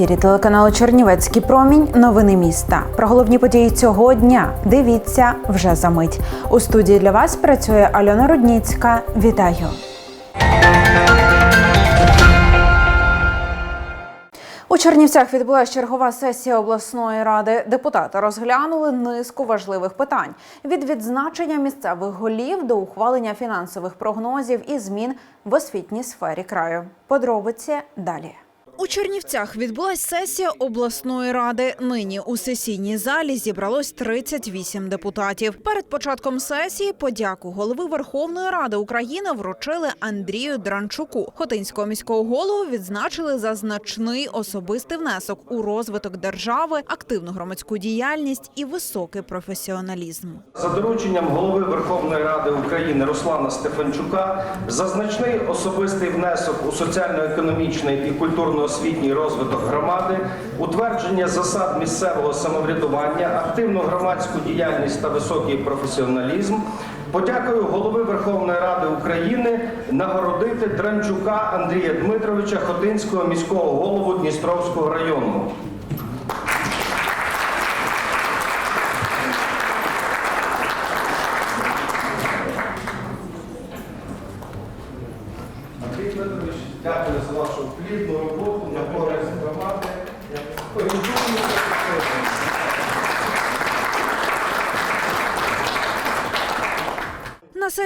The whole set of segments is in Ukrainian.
ефірі телеканалу Чернівецький промінь. Новини міста. Про головні події цього дня. Дивіться вже за мить. У студії для вас працює Альона Рудніцька. Вітаю. У Чернівцях відбулася чергова сесія обласної ради. Депутати розглянули низку важливих питань від відзначення місцевих голів до ухвалення фінансових прогнозів і змін в освітній сфері краю. Подробиці далі. У Чернівцях відбулась сесія обласної ради. Нині у сесійній залі зібралось 38 депутатів. Перед початком сесії подяку голови Верховної Ради України вручили Андрію Дранчуку. Хотинського міського голову відзначили за значний особистий внесок у розвиток держави, активну громадську діяльність і високий професіоналізм. За дорученням голови Верховної Ради України Руслана Стефанчука за значний особистий внесок у соціально-економічний і культурно-освітній розвиток громади, утвердження засад місцевого самоврядування, активну громадську діяльність та високий професіоналізм. Подякую голови Верховної Ради України нагородити Дранчука Андрія Дмитровича Хотинського міського голову Дністровського району.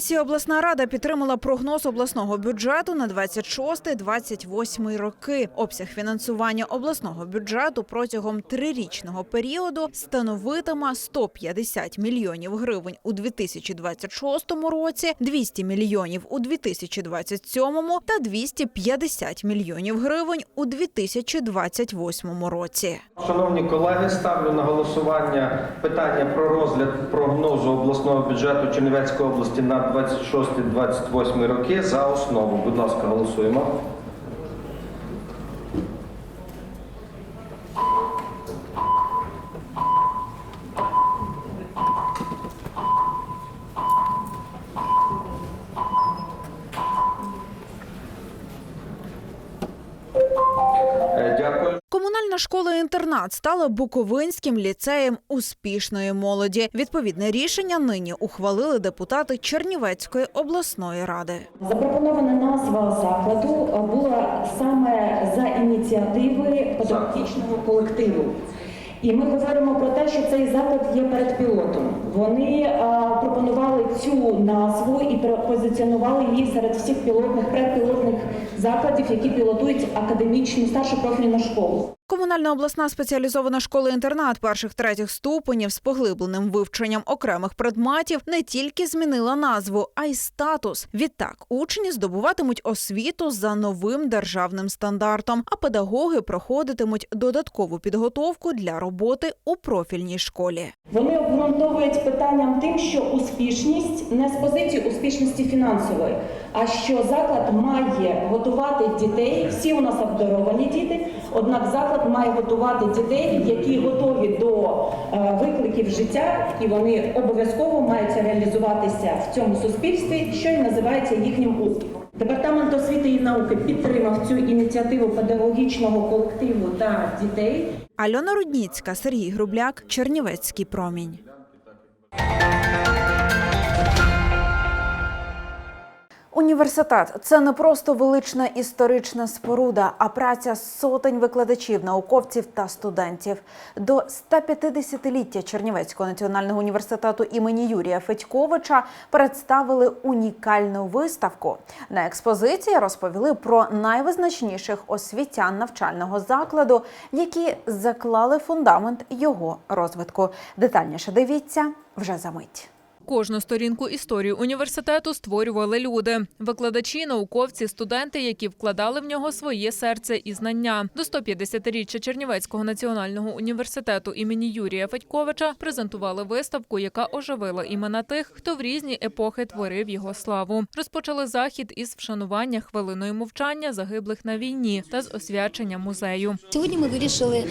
Сесії обласна рада підтримала прогноз обласного бюджету на 26-28 роки. Обсяг фінансування обласного бюджету протягом трирічного періоду становитиме 150 мільйонів гривень у 2026 році, 200 мільйонів у 2027 та 250 мільйонів гривень у 2028 році. Шановні колеги, ставлю на голосування питання про розгляд прогнозу обласного бюджету Чернівецької області на 26-28 роки за основу. Будь ласка, голосуємо. Комунальна школа-інтернат стала Буковинським ліцеєм успішної молоді. Відповідне рішення нині ухвалили депутати Чернівецької обласної ради. Запропонована назва закладу була саме за ініціативи педагогічного колективу. І ми говоримо про те, що цей заклад є перед пілотом. Вони е, пропонували цю назву і про- позиціонували її серед всіх пілотних предпілотних закладів, які пілотують академічну старшу профільну школу. Комунальна обласна спеціалізована школа-інтернат перших третіх ступенів з поглибленим вивченням окремих предметів не тільки змінила назву, а й статус. Відтак учні здобуватимуть освіту за новим державним стандартом, а педагоги проходитимуть додаткову підготовку для роботи у профільній школі. Вони обґрунтовують питанням тим, що успішність не з позиції успішності фінансової, а що заклад має готувати дітей. Всі у нас обдаровані діти. Однак заклад має готувати дітей, які готові до е, викликів життя, і вони обов'язково мають реалізуватися в цьому суспільстві, що і називається їхнім успіхом. Департамент освіти і науки підтримав цю ініціативу педагогічного колективу та дітей. Альона Рудніцька, Сергій Грубляк, Чернівецький промінь. Університет це не просто велична історична споруда, а праця сотень викладачів, науковців та студентів. До 150-ліття Чернівецького національного університету імені Юрія Федьковича представили унікальну виставку. На експозиції розповіли про найвизначніших освітян навчального закладу, які заклали фундамент його розвитку. Детальніше дивіться вже за мить. Кожну сторінку історії університету створювали люди: викладачі, науковці, студенти, які вкладали в нього своє серце і знання. До 150-річчя Чернівецького національного університету імені Юрія Федьковича презентували виставку, яка оживила імена тих, хто в різні епохи творив його славу. Розпочали захід із вшанування хвилиною мовчання загиблих на війні та з освячення музею. Сьогодні ми вирішили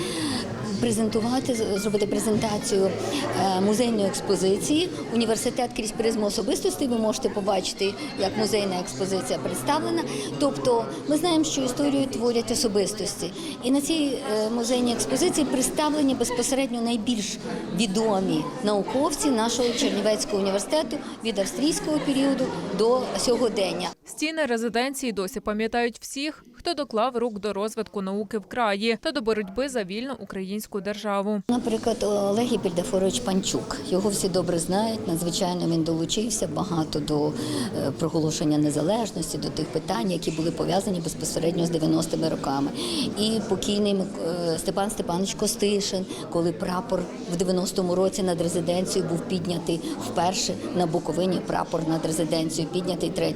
презентувати, зробити презентацію е, музейної експозиції. Університет крізь призму особистості ви можете побачити, як музейна експозиція представлена. Тобто, ми знаємо, що історію творять особистості, і на цій е, музейній експозиції представлені безпосередньо найбільш відомі науковці нашого Чернівецького університету від австрійського періоду до сьогодення. Стіни резиденції досі пам'ятають всіх, хто доклав рук до розвитку науки в краї та до боротьби за вільну українську державу. Наприклад, Олег Іпільдафорович Панчук. Його всі добре знають. Надзвичайно він долучився багато до е, проголошення незалежності, до тих питань, які були пов'язані безпосередньо з 90-ми роками. І покійний е, Степан Степанович Костишин, коли прапор в 90-му році над резиденцією був піднятий вперше на Буковині. Прапор над резиденцією піднятий 3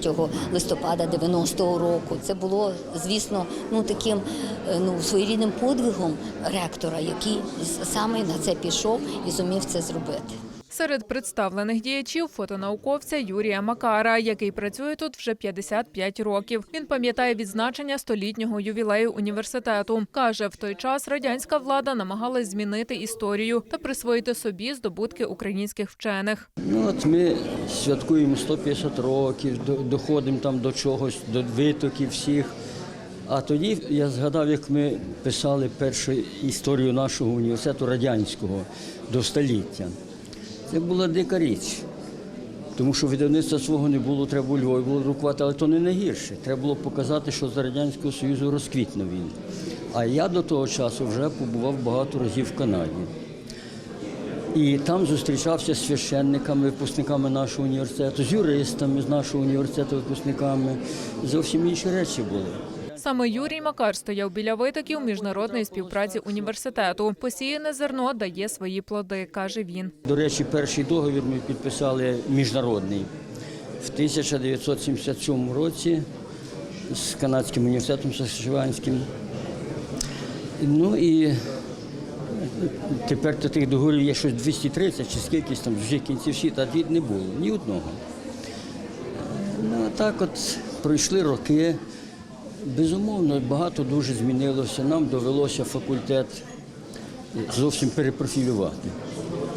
листопада 90-го року. Це було, звісно, ну таким е, ну своєрідним подвигом ректора, який с- саме на це пішов і зумів це зробити. Серед представлених діячів фотонауковця Юрія Макара, який працює тут вже 55 років. Він пам'ятає відзначення столітнього ювілею університету. Каже, в той час радянська влада намагалась змінити історію та присвоїти собі здобутки українських вчених. Ну от ми святкуємо 150 років, до- доходимо там до чогось, до витоків всіх. А тоді я згадав, як ми писали першу історію нашого університету радянського до століття. Це була дика річ. Тому що видавництва свого не було, треба у Львові було друкувати, але то не найгірше. Треба було показати, що з Радянського Союзу розквітнув він. А я до того часу вже побував багато разів в Канаді. І там зустрічався з священниками, випускниками нашого університету, з юристами з нашого університету, випускниками. Зовсім інші речі були. Саме Юрій Макар стояв біля витоків міжнародної співпраці університету. Посіяне зерно дає свої плоди, каже він. До речі, перший договір ми підписали міжнародний в 1977 році з канадським університетом Сашиванським. Ну і тепер то тих договорів є щось 230 чи скількись там вже кінців світу, а тоді не було ні одного. Ну, так от пройшли роки. Безумовно, багато дуже змінилося. Нам довелося факультет зовсім перепрофілювати.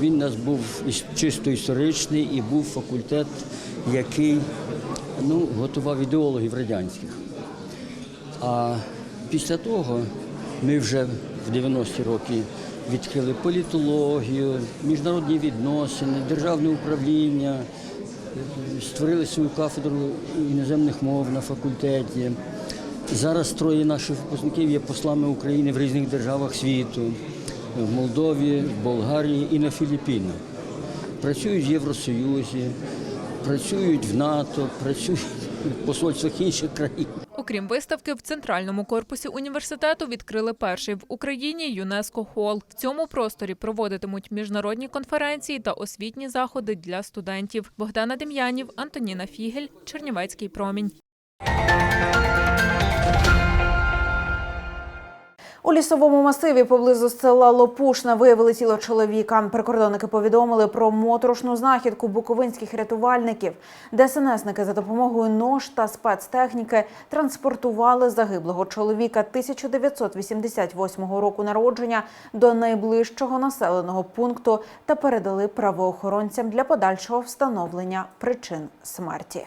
Він у нас був чисто історичний і був факультет, який ну, готував ідеологів радянських. А після того ми вже в 90-ті роки відкрили політологію, міжнародні відносини, державне управління, створили свою кафедру іноземних мов на факультеті. Зараз троє наших випускників є послами України в різних державах світу, в Молдові, в Болгарії і на Філіппінах. Працюють в Євросоюзі, працюють в НАТО, працюють в посольствах інших країн. Окрім виставки, в центральному корпусі університету відкрили перший в Україні ЮНЕСКО Хол. В цьому просторі проводитимуть міжнародні конференції та освітні заходи для студентів. Богдана Дем'янів, Антоніна Фігель, Чернівецький промінь. У лісовому масиві поблизу села Лопушна виявили тіло чоловіка. Прикордонники повідомили про моторошну знахідку буковинських рятувальників. ДСНСники за допомогою нож та спецтехніки транспортували загиблого чоловіка 1988 року народження до найближчого населеного пункту та передали правоохоронцям для подальшого встановлення причин смерті.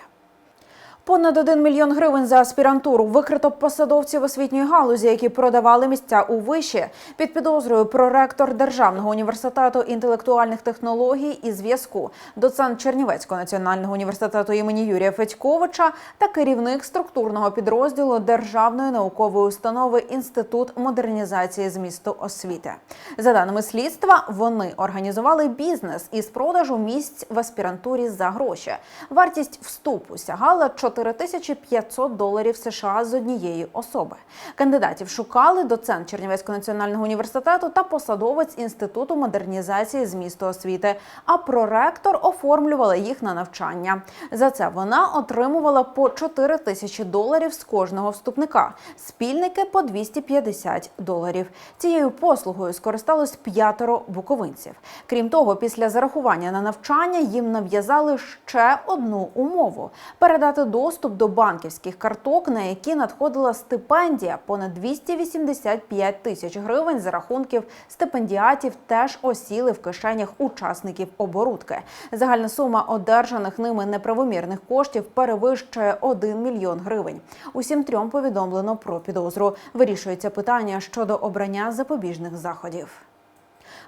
Понад 1 мільйон гривень за аспірантуру викрито посадовців освітньої галузі, які продавали місця у виші. Під підозрою проректор Державного університету інтелектуальних технологій і зв'язку, доцент Чернівецького національного університету імені Юрія Федьковича та керівник структурного підрозділу Державної наукової установи Інститут модернізації змісту освіти. За даними слідства, вони організували бізнес із продажу місць в аспірантурі за гроші. Вартість вступу сягала 4500 доларів США з однієї особи. Кандидатів шукали доцент Чернівецького національного університету та посадовець інституту модернізації змісту освіти. А проректор оформлювала їх на навчання. За це вона отримувала по 4 тисячі доларів з кожного вступника. Спільники по 250 доларів. Цією послугою скористалось п'ятеро буковинців. Крім того, після зарахування на навчання їм нав'язали ще одну умову передати доступ доступ до банківських карток, на які надходила стипендія понад 285 тисяч гривень за рахунків стипендіатів, теж осіли в кишенях учасників оборудки. Загальна сума одержаних ними неправомірних коштів перевищує 1 мільйон гривень. Усім трьом повідомлено про підозру. Вирішується питання щодо обрання запобіжних заходів.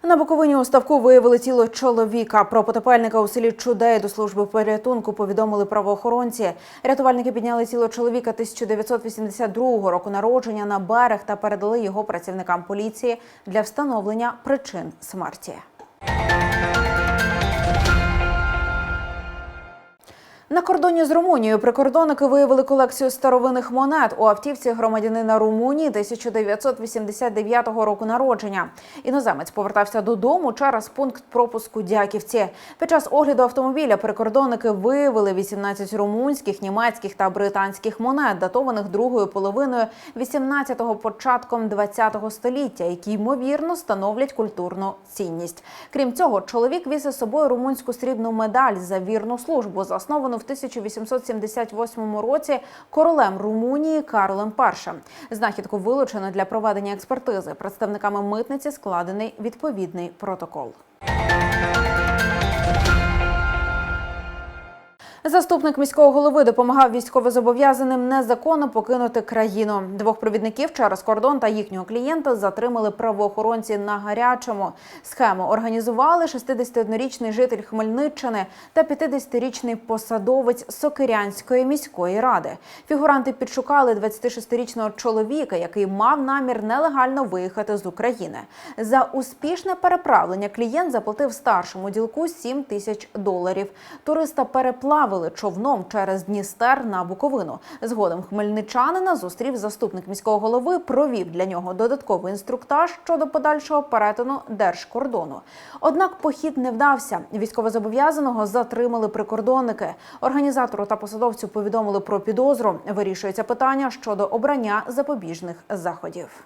На Буковині у ставку виявили тіло чоловіка. Про потопельника у селі Чудей до служби порятунку повідомили правоохоронці. Рятувальники підняли тіло чоловіка 1982 року народження на берег та передали його працівникам поліції для встановлення причин смерті. На кордоні з Румунією прикордонники виявили колекцію старовинних монет у автівці громадянина Румунії 1989 року народження. Іноземець повертався додому через пункт пропуску Дяківці. Під час огляду автомобіля прикордонники виявили 18 румунських, німецьких та британських монет, датованих другою половиною 18-го, початком 20-го століття, які ймовірно становлять культурну цінність. Крім цього, чоловік віз із собою румунську срібну медаль за вірну службу, засновану в 1878 році королем Румунії Карлем Паршем. Знахідку вилучено для проведення експертизи. Представниками митниці складений відповідний протокол. Заступник міського голови допомагав військовозобов'язаним незаконно покинути країну. Двох провідників через кордон та їхнього клієнта затримали правоохоронці на гарячому. Схему організували 61-річний житель Хмельниччини та 50-річний посадовець Сокирянської міської ради. Фігуранти підшукали 26-річного чоловіка, який мав намір нелегально виїхати з України. За успішне переправлення клієнт заплатив старшому ділку 7 тисяч доларів. Туриста переплавили човном через Дністер на Буковину. Згодом хмельничанина зустрів заступник міського голови, провів для нього додатковий інструктаж щодо подальшого перетину держкордону. Однак похід не вдався. Військовозобов'язаного затримали прикордонники. Організатору та посадовцю повідомили про підозру. Вирішується питання щодо обрання запобіжних заходів.